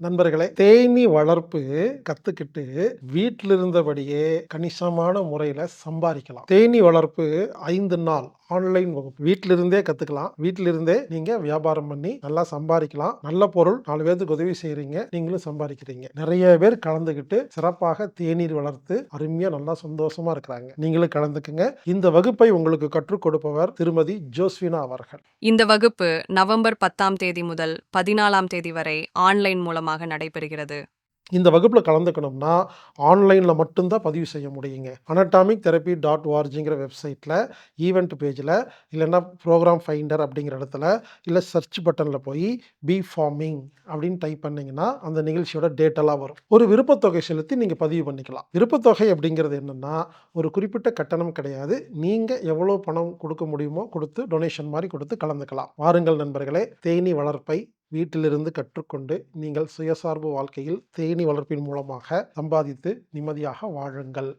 நண்பர்களே தேனீ வளர்ப்பு கத்துக்கிட்டு வீட்டில் இருந்தபடியே கணிசமான முறையில் சம்பாதிக்கலாம். தேனீ வளர்ப்பு ஐந்து நாள். ஆன்லைன் வகுப்பு. வீட்டிலிருந்தே கற்றுக்கலாம் கத்துக்கலாம். நீங்கள் நீங்க வியாபாரம் பண்ணி நல்லா சம்பாதிக்கலாம். நல்ல பொருள் நாலு பேருக்கு உதவி செய்கிறீங்க நீங்களும் சம்பாதிக்கிறீங்க. நிறைய பேர் கலந்துக்கிட்டு சிறப்பாக தேநீர் வளர்த்து அருமையா நல்லா சந்தோஷமா இருக்கிறாங்க. நீங்களும் கலந்துக்குங்க. இந்த வகுப்பை உங்களுக்கு கற்றுக் கொடுப்பவர் திருமதி ஜோஸ்வினா அவர்கள். இந்த வகுப்பு நவம்பர் பத்தாம் தேதி முதல் பதினாலாம் தேதி வரை ஆன்லைன் மூலமாக நடைபெறுகிறது. இந்த வகுப்பில் கலந்துக்கணும்னா ஆன்லைனில் மட்டும்தான் பதிவு செய்ய முடியுங்க. அனட்டாமிக் தெரப்பி டாட் ஓஆர்ஜிங்கிற வெப்சைட்டில் ஈவெண்ட் பேஜில் இல்லைன்னா ப்ரோக்ராம் ஃபைண்டர் அப்படிங்கிற இடத்துல இல்லை சர்ச் பட்டனில் போய் பி ஃபார்மிங் அப்படின்னு டைப் பண்ணிங்கன்னா அந்த நிகழ்ச்சியோட டேட்டெல்லாம் வரும். ஒரு விருப்பத்தொகை செலுத்தி நீங்கள் பதிவு பண்ணிக்கலாம். விருப்பத்தொகை அப்படிங்கிறது என்னென்னா ஒரு குறிப்பிட்ட கட்டணம் கிடையாது. நீங்கள் எவ்வளோ பணம் கொடுக்க முடியுமோ கொடுத்து டொனேஷன் மாதிரி கொடுத்து கலந்துக்கலாம். வாருங்கள் நண்பர்களே தேனீ வளர்ப்பை வீட்டிலிருந்து கற்றுக்கொண்டு நீங்கள் சுயசார்பு வாழ்க்கையில் தேனீ வளர்ப்பின் மூலமாக சம்பாதித்து நிம்மதியாக வாழுங்கள்.